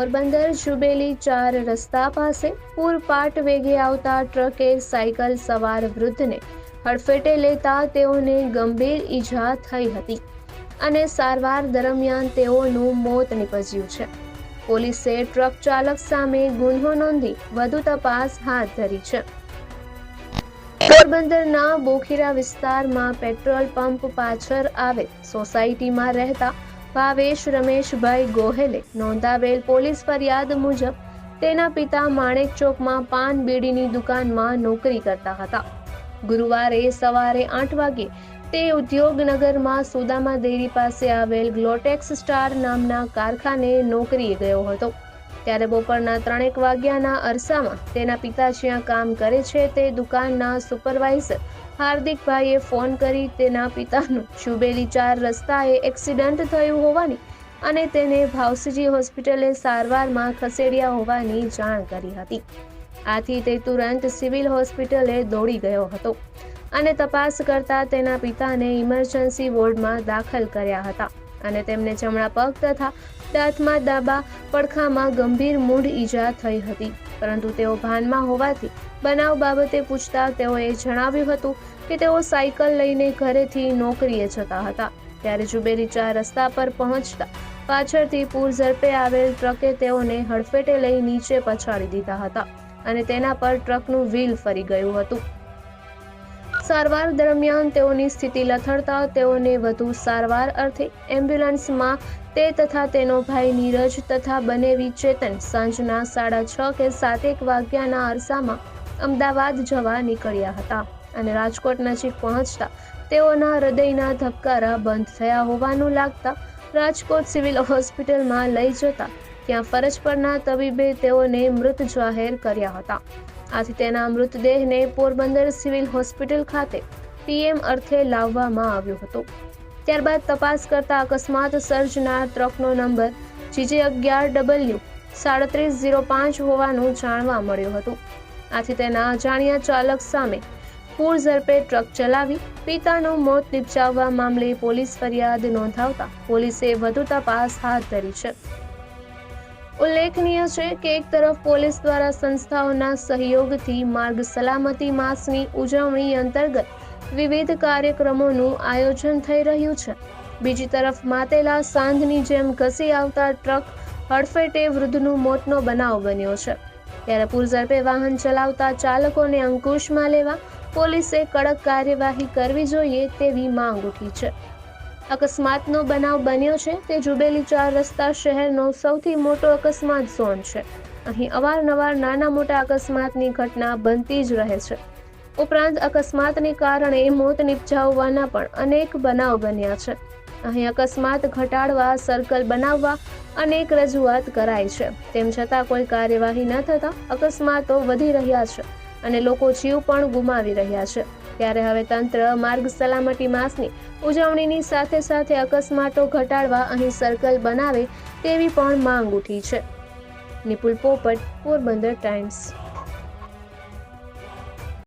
Porbandar jubilee ચાર રસ્તા પાસે પૂરપાટ વેગે આવતા ટ્રકે સાયકલ સવાર વૃદ્ધને હડફેટે લેતા તેઓને ગંભીર ઈજા થઈ હતી અને સારવાર દરમિયાન તેઓનું મોત નીપજ્યું છે. પોલીસે ટ્રક ચાલક સામે ગુન્હો નોંધી વધુ તપાસ હાથ ધરી છે. પોરબંદરના બોખીરા વિસ્તારમાં પેટ્રોલ પંપ પાછળ આવે સોસાયટીમાં રહેતા ભાવેશ રમેશભાઈ ગોહેલે નોંધાવેલ પોલીસ ફરિયાદ મુજબ તેના પિતા માણેક ચોકમાં પાન બીડીની દુકાનમાં નોકરી કરતા હતા. ગુરુવારે સવારે આઠ વાગે તે ઉદ્યોગનગરમાં સુદામા દેરી પાસે આવેલ ગ્લોટેક્સ સ્ટાર નામના કારખાને નોકરીએ ગયો હતો. ત્યારે બપોરના ત્રણેક વાગ્યાના અરસામાં તેના પિતા જ્યાં કામ કરે છે તે દુકાનના સુપરવાઇઝર હાર્દિકભાઈએ ફોન કરી તેના પિતાનું શુબેલી ચાર રસ્તાએ એક્સિડન્ટ થયું હોવાની અને તેને ભાવસીજી હોસ્પિટલે સારવારમાં ખસેડ્યા હોવાની જાણ કરી હતી. આથી તે તુરંત સિવિલ હોસ્પિટલે દોડી ગયો હતો અને તપાસ કરતા તેના પિતાને ઇમરજન્સી વોર્ડમાં દાખલ કર્યા હતા અને તેમને જમણા પગ તથા દાંતમાં ડાબા પડખામાં ગંભીર મૂળ ઈજા થઈ હતી. પરંતુ તેઓ ભાનમાં હોવાથી બનાવ બાબતે પૂછતા તેઓએ જણાવ્યું હતું કે તેઓ સાયકલ લઈને ઘરેથી નોકરીએ જતા હતા. ત્યારે જુબેલી ચાર રસ્તા પર પહોંચતા પાછળથી પૂર ઝડપે આવેલ ટ્રકે તેઓને હડફેટે લઈ નીચે પછાડી દીધા હતા અને તેના પર ટ્રકનું વ્હીલ ફરી ગયું હતું. સારવાર દરમિયાન તેઓની સ્થિતિ લથડતા તેઓને વધુ સારવાર અર્થે એમ્બ્યુલન્સમાં તે તથા તેનો ભાઈ નીરજ તથા બનેવી ચેતન સાંજના સાડા છ કે સાતેક વાગ્યાના અરસામાં અમદાવાદ જવા નીકળ્યા હતા અને રાજકોટ નજીક પહોંચતા તેઓના હૃદયના ધબકારા બંધ થયા હોવાનું લાગતા રાજકોટ સિવિલ હોસ્પિટલમાં લઈ જતા ત્યાં ફરજ પરના તબીબે તેઓને મૃત જાહેર કર્યા હતા. આથી તેના મૃતદેહને પોરબંદર સિવિલ હોસ્પિટલ ખાતે પીએમ અર્થે લાવવામાં આવ્યો હતો. ત્યારબાદ તપાસ કરતા અકસ્માત સર્જનાર ટ્રકનો નંબર જીજે અગિયાર ડબલ્યુ સાડત્રીસ ઝીરો પાંચ હોવાનું જાણવા મળ્યું હતું. આથી તેના અજાણ્યા ચાલક સામે પૂર ઝડપે ટ્રક ચલાવી પિતાનું મોત નિપજાવવા મામલે પોલીસ ફરિયાદ નોંધાવતા પોલીસે વધુ તપાસ હાથ ધરી છે. ઉલ્લેખનીય છે કે એક તરફ પોલીસ દ્વારા સંસ્થાઓના સહયોગથી માર્ગ સલામતી માસની ઉજવણી અંતર્ગત વિવિધ કાર્યક્રમોનું આયોજન થઈ રહ્યું છે. બીજી તરફ માતેલા સાંધની જેમ ઘસી આવતા ટ્રક હડફેટે વૃદ્ધનું મોતનો બનાવ બન્યો છે. ત્યારે પુરઝડપે વાહન ચલાવતા ચાલકોને અંકુશમાં લેવા પોલીસે કડક કાર્યવાહી કરવી જોઈએ તેવી માંગ ઉઠી છે. અકસ્માતનો બનાવ બન્યો છે તે જુબેલી ચાર રસ્તા શહેરનો સૌથી મોટો અકસ્માત ઝોન છે. અહીં અવારનવાર નાના મોટા અકસ્માતની ઘટના બનતી જ રહે છે. ઉપરાંત અકસ્માતને કારણે મોત નિપજાવવાના પણ અનેક બનાવ બન્યા છે. અહીં અકસ્માત ઘટાડવા, સર્કલ બનાવવા અનેક રજૂઆત કરાઈ છે. તેમ છતાં કોઈ કાર્યવાહી ન થતાં અકસ્માતો વધી રહ્યા છે અને લોકો જીવ પણ ગુમાવી રહ્યા છે. ત્યારે હવે તંત્ર માર્ગ સલામતી માસની ઉજવણીની સાથે સાથે અકસ્માતો ઘટાડવા અહીં સર્કલ બનાવે તેવી પણ માંગ ઉઠી છે. નિપુલ પોપટ, પોરબંદર ટાઈમ્સ